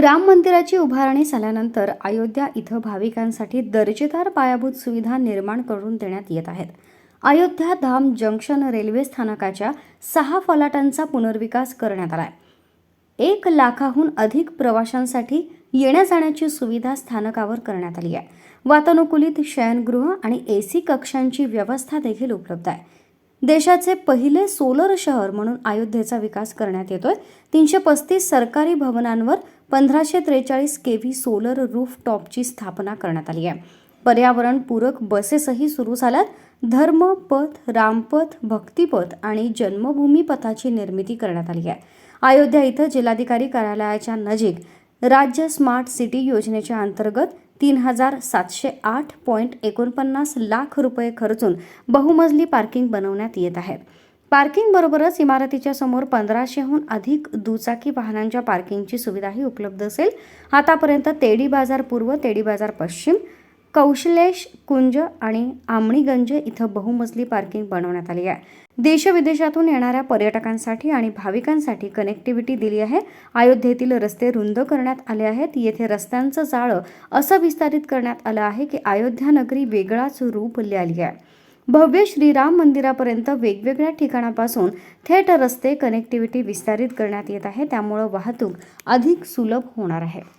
राम मंदिराची उभारणी झाल्यानंतर अयोध्या इथं भाविकांसाठी दर्जेदार पायाभूत सुविधा निर्माण करून देण्यात येत आहेत. अयोध्या धाम जंक्शन रेल्वे स्थानकाच्या सहा फलाटांचा पुनर्विकास करण्यात आला आहे एक लाखाहून अधिक प्रवाशांसाठी येण्या जाण्याची सुविधा स्थानकावर करण्यात आली आहे. वातानुकूलित शयनगृह आणि ए सी कक्षांची व्यवस्था देखील उपलब्ध आहे. देशाचे पहिले सोलर शहर म्हणून अयोध्येचा विकास करण्यात येतोय. तीनशे पस्तीस सरकारी भवनांवर पंधराशे त्रेचाळीस के व्ही सोलर रूफ टॉपची स्थापना करण्यात आली आहे. पर्यावरण पूरक बसेसही सुरू झाल्यात. धर्मपथ रामपथ भक्तिपथ आणि जन्मभूमी पथाची निर्मिती करण्यात आली आहे. अयोध्या इथं जिल्हाधिकारी कार्यालयाच्या नजीक राज्य स्मार्ट सिटी योजनेच्या अंतर्गत तीन हजार सातशे आठ पॉईंट एकोणपन्नास लाख रुपये खर्चून बहुमजली पार्किंग बनवण्यात येत आहे. पार्किंग बरोबरच इमारतीच्या समोर पंधराशेहून अधिक दुचाकी वाहनांच्या पार्किंगची सुविधाही उपलब्ध असेल. आतापर्यंत तेडी बाजार पूर्व तेडी बाजार पश्चिम कौशलेश कुंज आणि आमणीगंज इथं बहुमजली पार्किंग बनवण्यात आली आहे. देशविदेशातून येणाऱ्या पर्यटकांसाठी आणि भाविकांसाठी कनेक्टिव्हिटी दिली आहे. अयोध्येतील रस्ते रुंद करण्यात आले आहेत. येथे रस्त्यांचं जाळं असं विस्तारित करण्यात आलं आहे की अयोध्या नगरी वेगळाच रूप लिहाली आहे. भव्य श्रीराम मंदिरापर्यंत वेगवेगळ्या ठिकाणापासून थेट रस्ते कनेक्टिव्हिटी विस्तारित करण्यात येत आहे. त्यामुळं वाहतूक अधिक सुलभ होणार आहे.